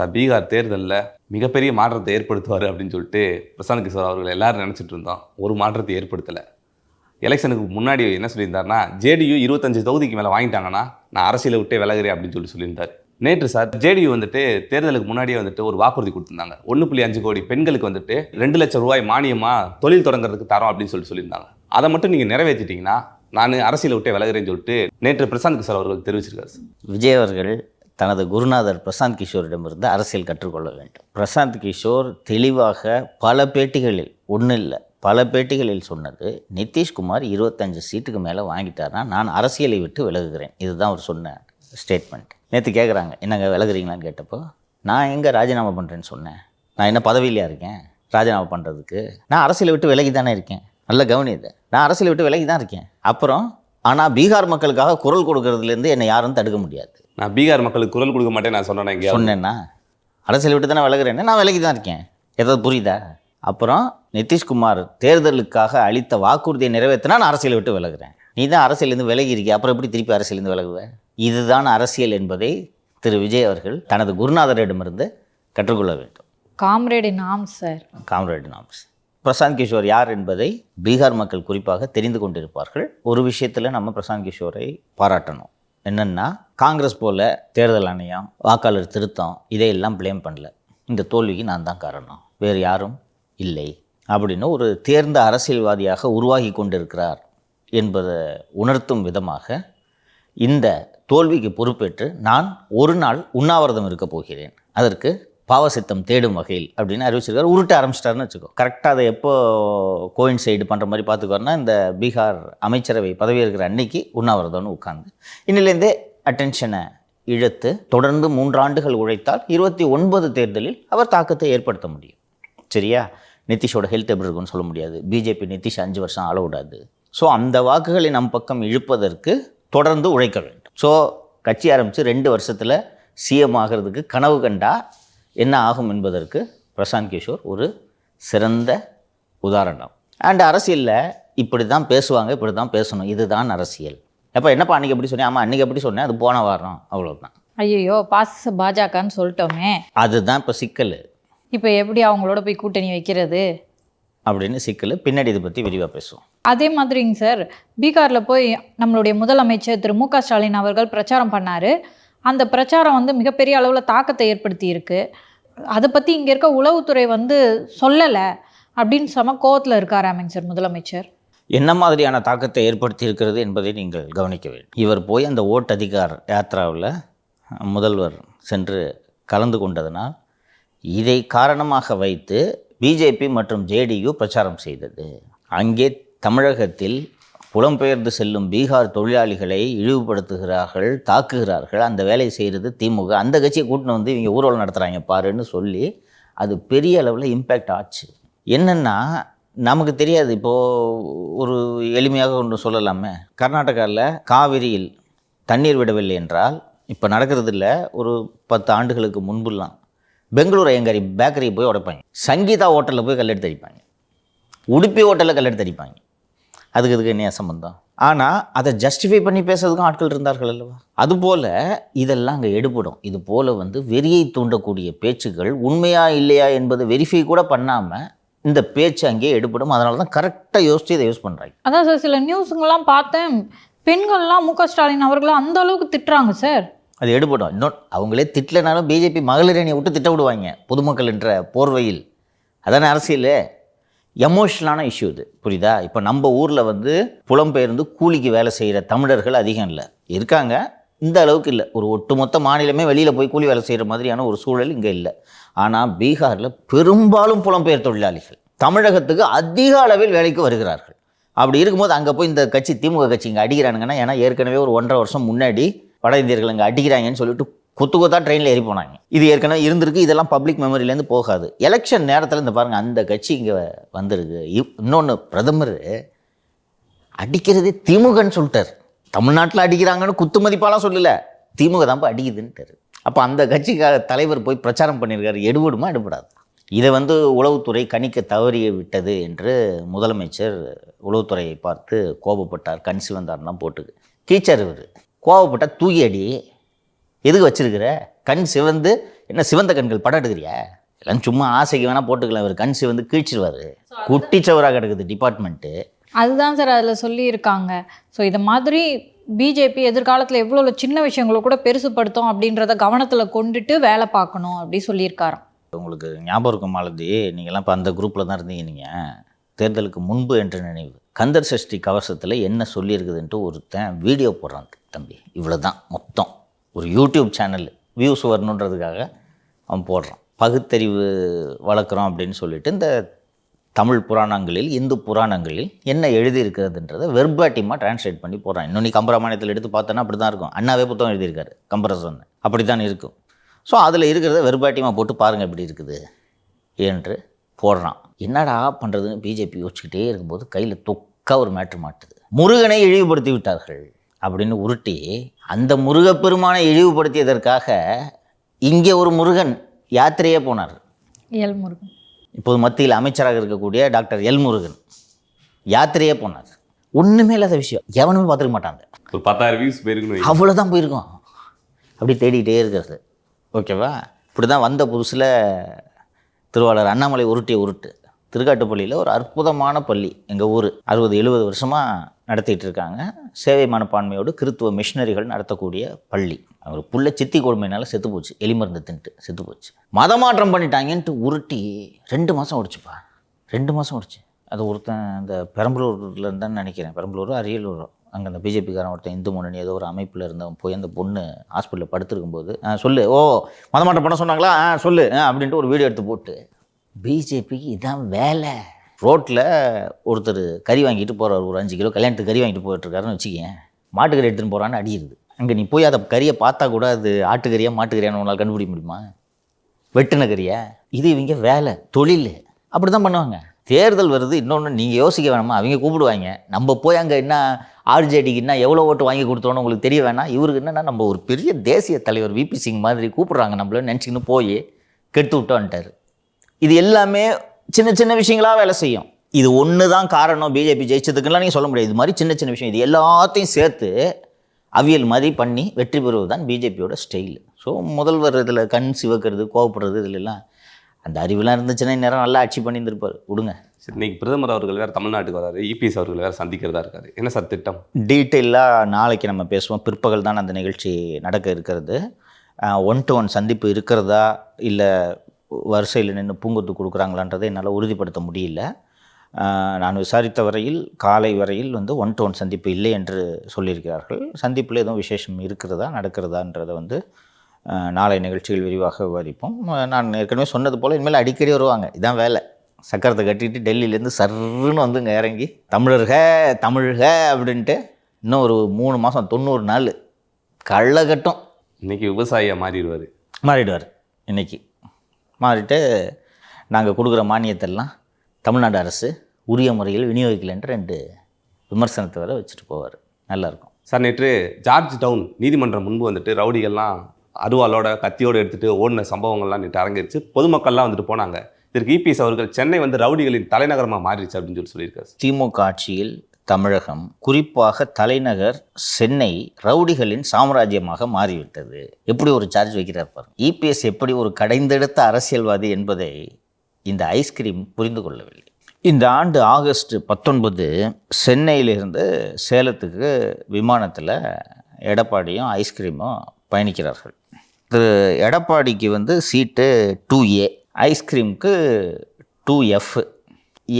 Sir Bihar தேர்தலில் மிகப்பெரிய மாற்றத்தை ஏற்படுத்துவார் அப்படின்னு சொல்லிட்டு பிரசாந்த் கிஷோர் அவர்கள் எல்லாரும் நினச்சிட்டு இருந்தோம். ஒரு மாற்றத்தை ஏற்படுத்தலை. எலெக்ஷனுக்கு முன்னாடி என்ன சொல்லியிருந்தாருன்னா ஜேடியு இருபத்தஞ்சு தொகுதிக்கு மேலே வாங்கிட்டாங்கன்னா நான் அரசியலை விட்டே விலகுறேன் அப்படின்னு சொல்லி சொல்லியிருந்தார். நேற்று சார் ஜேடியு வந்துட்டு தேர்தலுக்கு முன்னாடியே வந்துட்டு ஒரு வாக்குறுதி கொடுத்துருந்தாங்க. ஒன்று புள்ளி அஞ்சு கோடி பெண்களுக்கு வந்துட்டு ரெண்டு லட்சம் ரூபாய் மானியமாக தொழில் தொடங்குறதுக்கு தரோம் அப்படின்னு சொல்லி சொல்லியிருந்தாங்க. அதை மட்டும் நீங்கள் நிறைவேற்றிட்டீங்கன்னா நான் அரசியலை விட்டே விலகுறேன்னு சொல்லிட்டு நேற்று பிரசாந்த் கிஷோர் அவர்கள் தெரிவிச்சிருக்காரு சார். விஜய் அவர்கள் தனது குருநாதர் பிரசாந்த் கிஷோரிடமிருந்து அரசியல் கற்றுக்கொள்ள வேண்டும். பிரசாந்த் கிஷோர் தெளிவாக பல பேட்டிகளில் ஒன்றும் இல்லை பல பேட்டிகளில் சொன்னது நிதிஷ்குமார் இருபத்தஞ்சு சீட்டுக்கு மேலே வாங்கிட்டார்னா நான் அரசியலை விட்டு விலகுகிறேன். இதுதான் அவர் சொன்ன ஸ்டேட்மெண்ட் நேற்று கேட்குறாங்க என்னங்க விலகுறீங்களான்னு கேட்டப்போ நான் எங்கே ராஜினாமா பண்ணுறேன்னு சொன்னேன். நான் என்ன பதவியிலையா இருக்கேன்? ராஜினாமா பண்ணுறதுக்கு நான் அரசியலை விட்டு விலகி தானே இருக்கேன். நல்ல கவனியது நான் அரசியலை விட்டு விலகி தான் இருக்கேன். அப்புறம் ஆனால் பீகார் மக்களுக்காக குரல் கொடுக்கறதுலேருந்து என்னை யாரும் தடுக்க முடியாது. நான் பீகார் மக்களுக்கு குரல் கொடுக்க மாட்டேன் நான் சொன்னேன் எங்கேயாவது? சொன்னேன்னா அரசியல் விட்டு தானே விலகுறேன்னு நான் விலகி தான் இருக்கேன். ஏதாவது புரியுதா? அப்புறம் நிதிஷ்குமார் தேர்தலுக்காக அளித்த வாக்குறுதியை நிறைவேற்றினா நான் அரசியலை விட்டு விலகுறேன். நீ தான் அரசியலேருந்து விலகி இருக்கிய அப்புறம் எப்படி திருப்பி அரசியலேருந்து விலகுவ? இதுதான் அரசியல் என்பதை திரு விஜய் அவர்கள் தனது குருநாதரிடமிருந்து கற்றுக்கொள்ள வேண்டும். காம்ரேடு நாம் சார். காம்ரேட் நாம்ஸ் பிரசாந்த் கிஷோர் யார் என்பதை பீகார் மக்கள் குறிப்பாக தெரிந்து கொண்டிருப்பார்கள். ஒரு விஷயத்தில் நம்ம பிரசாந்த் கிஷோரை பாராட்டணும். என்னென்னா காங்கிரஸ் போல தேர்தல் ஆணையம் வாக்காளர் திருத்தம் இதையெல்லாம் ப்ளேம் பண்ணல. இந்த தோல்விக்கு நான் தான் காரணம். வேறு யாரும் இல்லை. அப்படின்னு ஒரு தேர்ந்த அரசியல்வாதியாக உருவாகி கொண்டிருக்கிறார் என்பதை உணர்த்தும் விதமாக இந்த தோல்விக்கு பொறுப்பேற்று நான் ஒரு நாள் உண்ணாவிரதம் இருக்கப் போகிறேன். அதற்கு பாவசித்தம் தேடும் வகையில் அப்படின்னு அறிவிச்சிருக்காரு. உருட்ட ஆரம்பிச்சிட்டாருன்னு வச்சுக்கோ. கரெக்டாக அதை எப்போ கோயின்சைடு பண்ணுற மாதிரி பார்த்துக்கோன்னா இந்த பீகார் அமைச்சரவை பதவி இருக்கிற அன்னைக்கு உண்ணாவிரதம்னு உட்காந்து இன்னிலேருந்தே அட்டென்ஷனை இழுத்து தொடர்ந்து மூன்றாண்டுகள் உழைத்தால் இருபத்தி ஒன்பது தேர்தலில் அவர் தாக்கத்தை ஏற்படுத்த முடியும். சரியா? நிதிஷோட ஹெல்த் எப்படி இருக்குன்னு சொல்ல முடியாது. பிஜேபி நிதிஷ் அஞ்சு வருஷம் ஆளவிடாது ஸோ அந்த வாக்குகளை நம் பக்கம் இழுப்பதற்கு தொடர்ந்து உழைக்க வேண்டும். ஸோ கட்சி ஆரம்பித்து ரெண்டு வருஷத்தில் சிஎம் ஆகிறதுக்கு கனவு கண்டா என்ன ஆகும் என்பதற்கு பிரசாந்த் கிஷோர் ஒரு சிறந்த உதாரணம். அண்ட் அரசியலில் இப்படி தான் பேசுவாங்க இப்படி தான் பேசணும். இதுதான் அரசியல். அப்போ என்னப்பா அன்றைக்கி எப்படி சொன்னேன் ஆமாம் அன்றைக்கி எப்படி சொன்னேன். அது போன வாரம். அவ்வளோதான் ஐயோ பாச பாஜகன்னு சொல்லிட்டோமே. அதுதான் இப்போ சிக்கல். இப்போ எப்படி அவங்களோட போய் கூட்டணி வைக்கிறது? அப்படின்னு சிக்கல். பின்னாடி இதை பற்றி விரிவாக பேசுவோம். அதே மாதிரிங்க சார் பீகாரில் போய் நம்மளுடைய முதலமைச்சர் திரு மு க ஸ்டாலின் அவர்கள் பிரச்சாரம் பண்ணார். அந்த பிரச்சாரம் வந்து மிகப்பெரிய அளவில் தாக்கத்தை ஏற்படுத்தி இருக்கு அதை பற்றி இங்கே இருக்க உளவுத்துறை வந்து சொல்லலை அப்படின்னு செம கோவத்தில் இருக்கார் சார் முதலமைச்சர். என்ன மாதிரியான தாக்கத்தை ஏற்படுத்தி இருக்கிறது என்பதை நீங்கள் கவனிக்க வேண்டும். இவர் போய் அந்த ஓட் அதிகார் யாத்ராவில் முதல்வர் சென்று கலந்து கொண்டதனால் இதை காரணமாக வைத்து பிஜேபி மற்றும் ஜேடியு பிரச்சாரம் செய்தது. அங்கே தமிழகத்தில் புலம்பெயர்ந்து செல்லும் பீகார் தொழிலாளிகளை இழிவுபடுத்துகிறார்கள் தாக்குகிறார்கள். அந்த வேலையை செய்கிறது திமுக. அந்த கட்சியை கூட்டின்னு வந்து இவங்க ஊர்வலம் நடத்துகிறாங்க பாருன்னு சொல்லி அது பெரிய அளவில் இம்பேக்ட் ஆச்சு. என்னென்னா நமக்கு தெரியாது. இப்போது ஒரு எளிமையாக ஒன்று சொல்லலாமே. கர்நாடகாவில் காவிரியில் தண்ணீர் விடவில்லை என்றால் இப்போ நடக்கிறது இல்லை ஒரு பத்து ஆண்டுகளுக்கு முன்புலாம் பெங்களூர் ஐயங்காரி பேக்கரியை போய் உடைப்பாங்க. சங்கீதா ஹோட்டலில் போய் கல்லெடுத்து அடிப்பாங்க. உடுப்பி ஹோட்டலில் கல்லெடுத்து அடிப்பாங்க. அதுக்கு இதுக்கு என்ன சம்பந்தம்? ஆனால் அதை ஜஸ்டிஃபை பண்ணி பேசுறதுக்கும் ஆட்கள் இருந்தார்கள் அல்லவா? அதுபோல் இதெல்லாம் அங்கே எடுபடும். இது போல் வந்து வெறியை தூண்டக்கூடிய பேச்சுகள் உண்மையா இல்லையா என்பதை வெரிஃபை கூட பண்ணாமல் இந்த பேச்சு அங்கேயே எடுபடும். அதனால தான் கரெக்டாக யோசித்து இதை யூஸ் பண்ணுறாங்க அதான் சார் சில நியூஸுங்கெல்லாம் பார்த்தேன். பெண்கள்லாம் மு க. ஸ்டாலின் அவர்களை அந்த அளவுக்கு திட்டுறாங்க சார் அது எடுபடும். இன்னொன்று அவங்களே திட்டலைனாலும் பிஜேபி மகளிர் அணியை விட்டு திட்ட விடுவாங்க. பொதுமக்கள் என்ற போர்வையில். அதானே அரசியல்? எமோஷ்னலான இஷ்யூ இது. புரியுதா? இப்போ நம்ம ஊரில் வந்து புலம்பெயர்ந்து கூலிக்கு வேலை செய்கிற தமிழர்கள் அதிகம் இல்லை. இருக்காங்க. இந்த அளவுக்கு இல்லை. ஒரு ஒட்டுமொத்த மாநிலமே வெளியில் போய் கூலி வேலை செய்கிற மாதிரியான ஒரு சூழல் இங்கே இல்லை. ஆனால் பீகாரில் பெரும்பாலும் புலம்பெயர் தொழிலாளிகள் தமிழகத்துக்கு அதிக அளவில் வேலைக்கு வருகிறார்கள். அப்படி இருக்கும்போது அங்கே போய் இந்த கட்சி திமுக கட்சி இங்கே அடிக்கிறானுங்கன்னா ஏன்னா ஏற்கனவே ஒரு ஒன்றரை வருஷம் முன்னாடி வட இந்தியர்கள் இங்கே அடிக்கிறாங்கன்னு சொல்லிட்டு கொத்து கொத்தா ட்ரெயினில் ஏறி போனாங்க. இது ஏற்கனவே இருந்திருக்கு இதெல்லாம் பப்ளிக் மெமரியிலேருந்து போகாது. எலெக்ஷன் நேரத்தில் இந்த பாருங்கள் அந்த கட்சி இங்கே வந்திருக்கு. இன்னொன்று பிரதமர் அடிக்கிறதே திமுகன்னு சொல்லிட்டார். தமிழ்நாட்டில் அடிக்கிறாங்கன்னு குத்து மதிப்பாலாம் சொல்லலை. திமுக தான் போய் அடிக்குதுன்ட்டார் அப்போ அந்த கட்சிக்காக தலைவர் போய் பிரச்சாரம் பண்ணியிருக்காரு எடுபடுமா எடுபடாது? இதை வந்து உளவுத்துறை கணிக்க தவறிய விட்டது என்று முதலமைச்சர் உளவுத்துறையை பார்த்து கோபப்பட்டார். கண் சிவந்தார்லாம் போட்டுக்கு. டீச்சர் இவர். கோபப்பட்டால் தூக்கி அடி. எதுக்கு வச்சிருக்கிற? கண் சிவந்து என்ன சிவந்த கண்கள் படம் எடுக்கிறியா எல்லாம் சும்மா ஆசைக்கு வேணால் போட்டுக்கலாம். இவர் கண் சிவந்து கீழ்ச்சிருவார். குட்டிச்சவராக கிடக்குது டிபார்ட்மெண்ட்டு அதுதான் சார் அதில் சொல்லியிருக்காங்க. ஸோ இது மாதிரி பிஜேபி எதிர்காலத்தில் எவ்வளோ சின்ன விஷயங்களை கூட பெருசுப்படுத்தும் அப்படின்றத கவனத்தில் கொண்டுட்டு வேலை பார்க்கணும் அப்படி சொல்லியிருக்காராம். உங்களுக்கு ஞாபகம் இருக்கும் மாலதி நீங்கள்லாம் இப்போ அந்த குரூப்பில் தான் இருந்தீங்க நீங்கள் தேர்தலுக்கு முன்பு என்ற நினைவு. கந்தர் சஷ்டி கவசத்தில் என்ன சொல்லியிருக்குதுன்ட்டு ஒருத்தன் வீடியோ போடுறான் தம்பி. இவ்வளோ தான் மொத்தம். ஒரு யூடியூப் சேனல் வியூஸ் வரணுன்றதுக்காக அவன் போடுறான். பகுத்தறிவு வளர்க்குறோம் அப்படின்னு சொல்லிட்டு இந்த தமிழ் புராணங்களில் இந்து புராணங்களில் என்ன எழுதியிருக்கிறதுன்றதை வெர்பாட்டிமாக டிரான்ஸ்லேட் பண்ணி போடுறான். இன்னும் நீ கம்பராமாயணத்தில் எடுத்து பார்த்தோன்னா அப்படி தான் இருக்கும். அண்ணாவே புத்தகம் எழுதியிருக்காரு கம்பரசன். அப்படி தான் இருக்கும். ஸோ அதில் இருக்கிறத வெறுபாட்டியமாக போட்டு பாருங்கள் எப்படி இருக்குது என்று போடுறான். என்னடா பண்ணுறதுன்னு பிஜேபி யோசிச்சுக்கிட்டே இருக்கும்போது கையில் தொக்கா ஒரு மேட்ரு மாட்டுது. முருகனை இழிவுபடுத்தி விட்டார்கள். அப்படின்னு உருட்டி அந்த முருகப்பெருமானை இழிவுபடுத்தியதற்காக இங்கே ஒரு முருகன் யாத்திரையே போனார். எல் முருகன். இப்போது மத்தியில் அமைச்சராக இருக்கக்கூடிய டாக்டர் எல் முருகன் யாத்திரையே போனார். ஒன்றுமே இல்லாத விஷயம். எவனுமே பார்த்துக்க மாட்டாங்க. ஒரு பத்தாயிரம் வியூஸ் போயிருக்குன்னு அவ்வளோதான் போயிருக்கோம் அப்படி தேடிக்கிட்டே இருக்கிறது. ஓகேவா? இப்படி தான் வந்த புதுசில் திருவாளர் அண்ணாமலை உருட்டிய உருட்டு. திருக்காட்டுப்பள்ளியில் ஒரு அற்புதமான பள்ளி எங்கள் ஊர். அறுபது எழுபது வருஷமாக நடத்திட்டு இருக்காங்க சேவை மனப்பான்மையோடு கிறித்துவ மிஷினரிகள் நடத்தக்கூடிய பள்ளி. ஒரு புள்ள சித்தி கொடுமையினால செத்து போச்சு. எலி மருந்து தின்ட்டு செத்து போச்சு. மதமாற்றம் பண்ணிட்டாங்கன்ட்டு உருட்டி ரெண்டு மாதம் ஓடிச்சுப்பா. ரெண்டு மாதம் ஓடிச்சு. அது ஒருத்தன் அந்த பெரம்பலூர்லேருந்து இருந்தான்னு நினைக்கிறேன். பெரம்பலூரோ அரியலூரோ. அங்கே அந்த பிஜேபிக்காரன் ஒருத்தன் இந்து முன்னணி ஏதோ ஒரு அமைப்பில் இருந்தவன் போய் அந்த பொண்ணு ஹாஸ்பிட்டலில் படுத்திருக்கும்போது சொல்லு. ஓ மதமாற்றம் பண்ண சொன்னாங்களா? ஆ சொல்லு. ஆ, அப்படின்ட்டு ஒரு வீடியோ எடுத்து போட்டு பிஜேபிக்கு இதான் வேலை. ரோட்டில் ஒருத்தர் கறி வாங்கிட்டு போகிறார் ஒரு அஞ்சு கிலோ கல்யாணத்துக்கு கறி வாங்கிட்டு போயிட்டுருக்காருன்னு வச்சுக்கேன் மாட்டுக்கறி எடுத்துன்னு போகிறான்னு அடிக்கிறது அங்கே நீ போய் அதை கறியை பார்த்தா கூட அது ஆட்டுக்கறியா மாட்டுக்கறியான்னு உன்னால் கண்டுபிடிக்க முடியுமா? வெட்டின கறியா? இது இவங்க வேலை தொழில். அப்படி தான் பண்ணுவாங்க. தேர்தல் வருது இன்னொன்று நீங்கள் யோசிக்க வேணாமா? அவங்க கூப்பிடுவாங்க. நம்ம போய் அங்கே என்ன ஆர்ஜேடிக்கு என்ன எவ்வளோ ஓட்டு வாங்கி கொடுத்தோன்னு உங்களுக்கு தெரிய வேணாம். இவருக்கு என்னன்னா நம்ம ஒரு பெரிய தேசிய தலைவர் விபி சிங் மாதிரி கூப்பிட்றாங்க நம்மள நினச்சிக்கின்னு போய் கெடுத்து விட்டோன்ட்டார். இது எல்லாமே சின்ன சின்ன விஷயங்களா வேலை செய்யும். இது ஒன்று தான் காரணம் பிஜேபி ஜெயிச்சதுக்குலாம் நீங்கள் சொல்ல முடியாது. இது மாதிரி சின்ன சின்ன விஷயம். இது எல்லாத்தையும் சேர்த்து அவியல் மாதிரி பண்ணி வெற்றி பெறுவது தான் பிஜேபியோட ஸ்டைல் ஸோ முதல்வர் இதில் கண் சிவக்கிறது கோவப்படுறது இதுலெல்லாம் அந்த அறிவுலாம் இருந்துச்சுன்னா இந்நேரம் நல்லா ஆட்சி பண்ணியிருந்திருப்பார். விடுங்க. சரி இன்னைக்கு பிரதமர் அவர்கள் வேற தமிழ்நாட்டுக்கு வராரு. இபிஎஸ் அவர்கள் வேற சந்திக்கிறதா இருக்காரு. என்ன சார் திட்டம்? டீட்டெயிலாக நாளைக்கு நம்ம பேசுவோம். பிற்பகல் தான் அந்த நிகழ்ச்சி நடக்க இருக்கிறது. ஒன் டு ஒன் சந்திப்பு இருக்கிறதா? இல்லை வரிசையில் நின்று பூங்கொத்து கொடுக்குறாங்களான்றதை என்னால் உறுதிப்படுத்த முடியல. நான் விசாரித்த வரையில் காலை வரையில் வந்து ஒன் டு ஒன் சந்திப்பு இல்லை என்று சொல்லியிருக்கிறார்கள். சந்திப்பில் எதுவும் விசேஷம் இருக்கிறதா நடக்கிறதான்றதை வந்து நாளை நிகழ்ச்சிகள் விரிவாக விவாதிப்போம். நான் ஏற்கனவே சொன்னது போல் இனிமேல் அடிக்கடி வருவாங்க. இதான் வேலை. சக்கரத்தை கட்டிட்டு டெல்லியிலேருந்து சர்ருன்னு வந்து இங்கே இறங்கி தமிழர்க தமிழ்க அப்படின்ட்டு இன்னும் ஒரு மூணு மாதம் தொண்ணூறு நாள். கள்ளக்கட்டும் இன்னைக்கு விவசாயியா மாறிடுவாரு. மாறிடுவார் இன்னைக்கு. மாறிட்டு நாங்கள் கொடுக்குற மானியத்தெல்லாம் தமிழ்நாடு அரசு உரிய முறையில் விநியோகிக்கலைன்ட்டு ரெண்டு விமர்சனத்தை வர வச்சுட்டு போவார். நல்லாயிருக்கும் சார் நேற்று ஜார்ஜ் டவுன் நீதிமன்றம் முன்பு வந்துட்டு ரவுடிகள்லாம் அருவாளோட கத்தியோட எடுத்துட்டு ஓடின சம்பவங்கள்லாம் நேற்று அரங்கேறிச்சு. பொதுமக்கள்லாம் வந்துட்டு போனாங்க. இதற்கு இபிஎஸ் அவர்கள் சென்னை வந்து ரவுடிகளின் தலைநகரமாக மாறிடுச்சு அப்படின்னு சொல்லி சொல்லியிருக்காரு. திமுக ஆட்சியில் தமிழகம் குறிப்பாக தலைநகர் சென்னை ரவுடிகளின் சாம்ராஜ்யமாக மாறிவிட்டது. எப்படி ஒரு சார்ஜ் வைக்கிறார் பாருங்க. இபிஎஸ் எப்படி ஒரு கடைந்தெடுத்த அரசியல்வாதி என்பதை இந்த ஐஸ்கிரீம் புரிந்து கொள்ளவில்லை. இந்த ஆண்டு ஆகஸ்ட் பத்தொன்பது சென்னையிலிருந்து சேலத்துக்கு விமானத்தில் எடப்பாடியும் ஐஸ்கிரீமும் பயணிக்கிறார்கள். திரு எடப்பாடிக்கு வந்து சீட்டு டூ ஏ ஐஸ்கிரீமுக்கு டூ எஃப்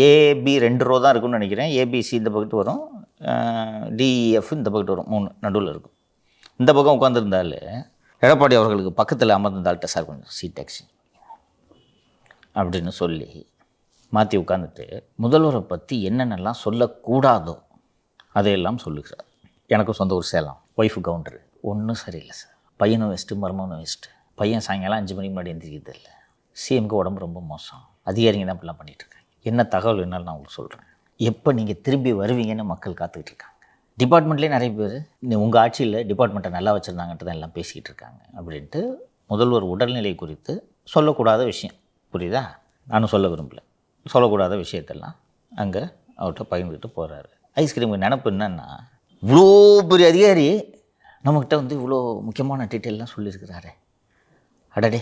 ஏபி ரெண்டு ரோ தான் இருக்கும்னு நினைக்கிறேன். ஏபிசி இந்த பக்கத்து வரும். டிஎஃப் e, இந்த பக்கத்து வரும். மூணு நடுவில் இருக்கும். இந்த பக்கம் உட்காந்துருந்தால் எடப்பாடி அவர்களுக்கு பக்கத்தில் அமர்ந்திருந்தால்கிட்ட சார் கொஞ்சம் சீட் டாக்ஸி அப்படின்னு சொல்லி மாற்றி உட்காந்துட்டு முதல்வரை பற்றி என்னென்னலாம் சொல்லக்கூடாதோ அதையெல்லாம் சொல்லுகிறார். எனக்கும் சொந்த ஊர் சேலம். ஒய்ஃபு கவுண்டர் ஒன்றும் சரியில்லை சார். பையனும் வேஸ்ட்டு மருமகனும் வேஸ்ட்டு பையன் சாயங்காலம் அஞ்சு மணிக்கு முன்னாடி எந்திரிக்கிறது இல்லை சிஎம்க்கு உடம்பு ரொம்ப மோசம். அதிகாரிங்க தான் இப்படிலாம் பண்ணிகிட்டு இருக்கேன் என்ன தகவல் வேணாலும் நான் உங்களுக்கு சொல்கிறேன் எப்போ நீங்கள் திரும்பி வருவீங்கன்னு மக்கள் காத்துக்கிட்டு இருக்காங்க. டிபார்ட்மெண்ட்லேயே நிறைய பேர் உங்கள் ஆட்சியில் டிபார்ட்மெண்ட்டை நல்லா வச்சுருந்தாங்கன்ட்டு தான் எல்லாம் பேசிக்கிட்டு இருக்காங்க அப்படின்ட்டு முதல்வர் உடல்நிலை குறித்து சொல்லக்கூடாத விஷயம். புரியுதா? நானும் சொல்ல விரும்பல. சொல்லக்கூடாத விஷயத்தெல்லாம் அங்கே அவர்கிட்ட பகிர்ந்துக்கிட்டு போகிறாரு ஐஸ்கிரீமுக்கு நினப்பு என்னன்னா இவ்வளோ பெரிய அதிகாரி நம்மக்கிட்ட வந்து இவ்வளோ முக்கியமான டீட்டெயிலெலாம் சொல்லியிருக்கிறாரே. அடடே.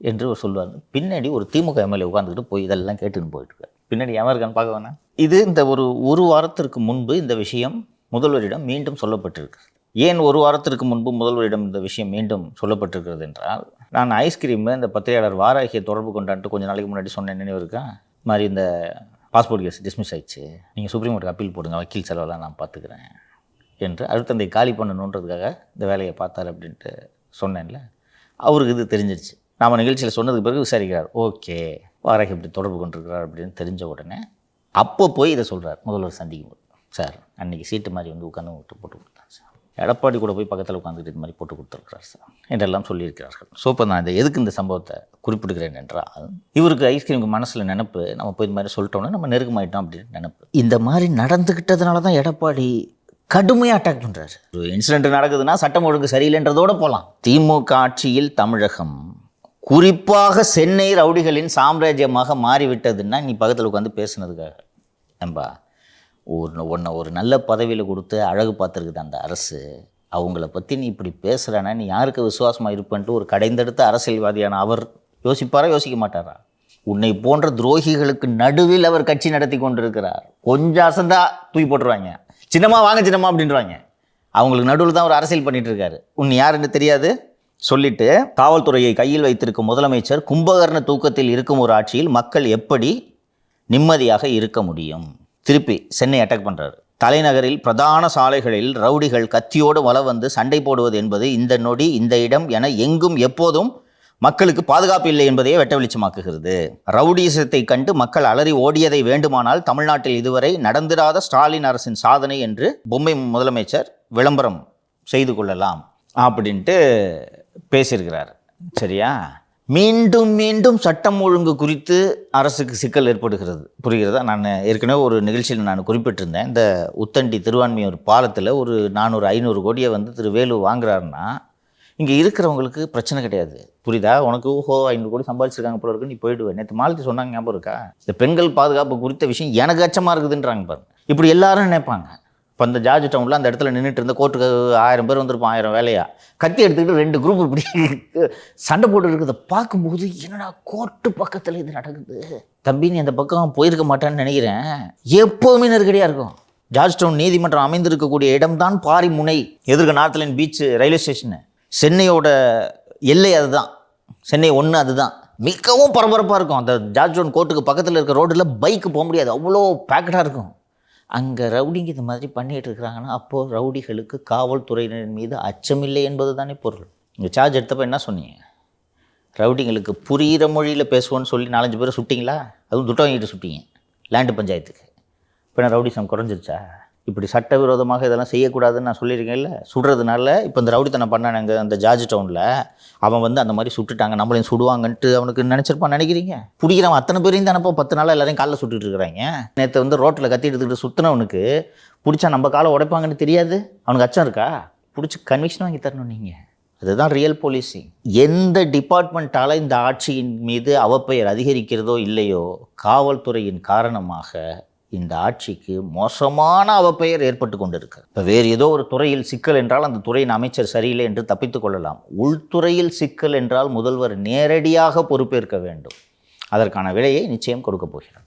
என்று அவர் சொல்லுவார் பின்னாடி ஒரு திமுக எம்எல்ஏ உட்காந்துக்கிட்டு போய் இதெல்லாம் கேட்டுன்னு போயிட்டுருக்காரு. பின்னாடி எவன் இருக்கான்னு பார்க்க வேணாம். இது இந்த ஒரு ஒரு வாரத்திற்கு முன்பு இந்த விஷயம் முதல்வரிடம் மீண்டும் சொல்லப்பட்டிருக்கு. ஏன் ஒரு வாரத்திற்கு முன்பு முதல்வரிடம் இந்த விஷயம் மீண்டும் சொல்லப்பட்டிருக்கிறது என்றால் நான் ஐஸ்கிரீம் இந்த பத்திரிகையாளர் வாராகியை தொடர்பு கொண்டான்ட்டு கொஞ்சம் நாளைக்கு முன்னாடி சொன்ன நினைவு இருக்கா? இது மாதிரி இந்த பாஸ்போர்ட் கேஸ் டிஸ்மிஸ் ஆயிடுச்சு. நீங்கள் சுப்ரீம் கோர்ட்டுக்கு அப்பீல் போடுங்க. வக்கீல் செலவெல்லாம் நான் பார்த்துக்கிறேன் என்று அழுத்தந்தை காலி பண்ணணுன்றதுக்காக இந்த வேலையை பார்த்தார் அப்படின்ட்டு சொன்னேன்ல. அவருக்கு இது தெரிஞ்சிருச்சு. நாம் நிகழ்ச்சியில் சொன்னதுக்கு பிறகு விசாரிக்கிறார். ஓகே வாராகி இப்படி தொடர்பு கொண்டிருக்கிறார் அப்படின்னு தெரிஞ்ச உடனே அப்போ போய் இதை சொல்கிறார் முதல்வர் சந்திக்கும் போது சார் அன்றைக்கி சீட்டு மாதிரி வந்து உட்காந்து விட்டு போட்டு கொடுத்தேன் சார். எடப்பாடி கூட போய் பக்கத்தில் உட்காந்துக்கிட்டு இது மாதிரி போட்டு கொடுத்துருக்கிறார் சார். என்றெல்லாம் சொல்லியிருக்கிறார்கள். ஸோ இப்போ நான் இந்த எதுக்கு இந்த சம்பவத்தை குறிப்பிடுகிறேன் என்றால் இவருக்கு ஐஸ்கிரீமுக்கு மனசில் நினப்பு நம்ம போய் இது மாதிரி சொல்லிட்டோம்னா நம்ம நெருக்கமாயிட்டோம் அப்படின்னு நினப்பு. இந்த மாதிரி நடந்துக்கிட்டதுனால தான் எடப்பாடி கடுமையாக அட்டாக் பண்ணுறாரு ஒரு இன்சிடென்ட் நடக்குதுன்னா சட்டம் ஒழுங்கு சரியில்லைன்றதோட போகலாம் திமுக ஆட்சியில் தமிழகம். குறிப்பாக சென்னை ரவுடிகளின் சாம்ராஜ்யமாக மாறிவிட்டதுன்னா நீ பக்கத்தில் உட்காந்து பேசுனதுக்காக. நம்பா ஒரு உன்னை ஒரு நல்ல பதவியில் கொடுத்து அழகு பார்த்துருக்குது அந்த அரசு. அவங்கள பற்றி நீ இப்படி பேசுகிறேன்னா நீ யாருக்கு விசுவாசமாக இருப்பன்ட்டு ஒரு கடைந்தெடுத்த அரசியல்வாதியான அவர் யோசிப்பாரா யோசிக்க மாட்டாரா? உன்னை போன்ற துரோகிகளுக்கு நடுவில் அவர் கட்சி நடத்தி கொண்டிருக்கிறார். கொஞ்சம் அசந்தா தூக்கி போட்டுருவாங்க. சின்னம்மா வாங்க சின்னம்மா அப்படின்றாங்க அவங்களுக்கு நடுவில் தான் ஒரு அரசியல் பண்ணிட்டு இருக்காரு. உன் யாருன்னு தெரியாது? சொல்லிட்டு காவல்துறையை கையில் வைத்திருக்கும் முதலமைச்சர் கும்பகர்ண தூக்கத்தில் இருக்கும் ஒரு ஆட்சியில் மக்கள் எப்படி நிம்மதியாக இருக்க முடியும்? திருப்பி சென்னை அட்டாக் பண்ணுறாரு தலைநகரில் பிரதான சாலைகளில் ரவுடிகள் கத்தியோடு வல வந்து சண்டை போடுவது என்பது இந்த நொடி இந்த இடம் என எங்கும் எப்போதும் மக்களுக்கு பாதுகாப்பு இல்லை என்பதையே வெட்ட வெளிச்சமாக்குகிறது. ரவுடிசத்தை கண்டு மக்கள் அலறி ஓடியதை வேண்டுமானால் தமிழ்நாட்டில் இதுவரை நடந்திராத ஸ்டாலின் அரசின் சாதனை என்று பொம்மை முதலமைச்சர் விளம்பரம் செய்து கொள்ளலாம். அப்படின்ட்டு பேசியிருக்கிறார். சரியா? மீண்டும் மீண்டும் சட்டம் ஒழுங்கு குறித்து அரசுக்கு சிக்கல் ஏற்படுகிறது. புரிகிறதா? நான் ஏற்கனவே ஒரு நிகழ்ச்சியில் நான் குறிப்பிட்டிருந்தேன். இந்த உத்தண்டி திருவான்மையூர் பாலத்தில் ஒரு நானூறு ஐநூறு கோடியை வந்து திரு வேலு வாங்குறாருன்னா இங்கே இருக்கிறவங்களுக்கு பிரச்சனை கிடையாது. புரியுதா? உனக்கு ஓஹோ ஐநூறு கோடி சம்பாதிச்சிருக்காங்க போல இருக்கு நீ போயிடுவேன் நேற்று மாலத்தி சொன்னாங்க ஞாபகம் இருக்கா? இந்த பெண்கள் பாதுகாப்பு குறித்த விஷயம் எனக்கு அச்சமாக இருக்குதுன்றாங்க பாருங்க. இப்படி எல்லாரும் நினைப்பாங்க. இப்போ அந்த ஜார்ஜ் டவுனில் அந்த இடத்துல நின்றுட்டு இருந்த கோர்ட்டுக்கு ஆயிரம் பேர் வந்திருப்போம் ஆயிரம் வேலையா? கத்தி எடுத்துக்கிட்டு ரெண்டு குரூப் இப்படி சண்டை போட்டு இருக்கிறத பார்க்கும்போது என்னடா கோர்ட்டு பக்கத்தில் இது நடக்குது? தம்பி நீ அந்த பக்கம் போயிருக்க மாட்டான்னு நினைக்கிறேன். எப்போவுமே நெருக்கடியாக இருக்கும். ஜார்ஜ் டவுன் நீதிமன்றம் அமைந்திருக்கக்கூடிய இடம்தான் பாரிமுனை எதிர்க்க நார்த்லைன் பீச் ரயில்வே ஸ்டேஷனு. சென்னையோட எல்லை அதுதான். சென்னை ஒன்று அதுதான். மிகவும் பரபரப்பாக இருக்கும். அந்த ஜார்ஜ் டவுன் கோர்ட்டுக்கு பக்கத்தில் இருக்க ரோட்டில் பைக்கு போக முடியாது. அவ்வளோ பேக்கடாக இருக்கும். அங்கே ரவுடிங்க இந்த மாதிரி பண்ணிகிட்டு இருக்கிறாங்கன்னா அப்போது ரவுடிகளுக்கு காவல்துறையினரின் மீது அச்சமில்லை என்பது தானே பொருள். இங்கே சார்ஜ் எடுத்தப்போ என்ன சொன்னீங்க? ரவுடிங்களுக்கு புரிகிற மொழியில் பேசுவோன்னு சொல்லி நாலஞ்சு பேரை சுட்டிங்களா? அதுவும் துட்டம் வாங்கிட்டு சுட்டிங்க லேண்டு பஞ்சாயத்துக்கு. இப்போ நான் ரவுடிசம் குறைஞ்சிருச்சா? இப்படி சட்டவிரோதமாக இதெல்லாம் செய்யக்கூடாதுன்னு நான் சொல்லியிருக்கேன்ல. சுடுறதுனால இப்போ இந்த ரவுடித்தனை பண்ணானுங்க அந்த ஜார்ஜ் டவுனில். அவன் வந்து அந்த மாதிரி சுட்டுட்டாங்க. நம்மளையும் சுடுவாங்கன்ட்டு அவனுக்கு நினச்சிருப்பான் நினைக்கிறீங்க? பிடிக்கிறவன் அத்தனை பேரையும் தானப்போ பத்து நாளாக எல்லாரையும் காலைல சுட்டுட்டு இருக்கிறாங்க. நேற்று வந்து ரோட்டில் கத்தி எடுத்துக்கிட்டு சுற்றினவனுக்கு பிடிச்சா நம்ம காலை உடைப்பாங்கன்னு தெரியாது? அவனுக்கு அச்சம் இருக்கா? பிடிச்சி கன்விக்ஷன் வாங்கி தரணும் நீங்கள் அதுதான் ரியல் போலீசிங் எந்த டிபார்ட்மெண்ட்டால் இந்த ஆட்சியின் மீது அவப்பெயர் அதிகரிக்கிறதோ இல்லையோ காவல்துறையின் காரணமாக இந்த ஆட்சிக்கு மோசமான அவப்பெயர் ஏற்பட்டு கொண்டிருக்கு இப்போ வேறு ஏதோ ஒரு துறையில் சிக்கல் என்றால் அந்த துறையின் அமைச்சர் சரியில்லை என்று தப்பித்துக் கொள்ளலாம். உள்துறையில் சிக்கல் என்றால் முதல்வர் நேரடியாக பொறுப்பேற்க வேண்டும். அதற்கான விலையை நிச்சயம் கொடுக்கப் போகிறார்.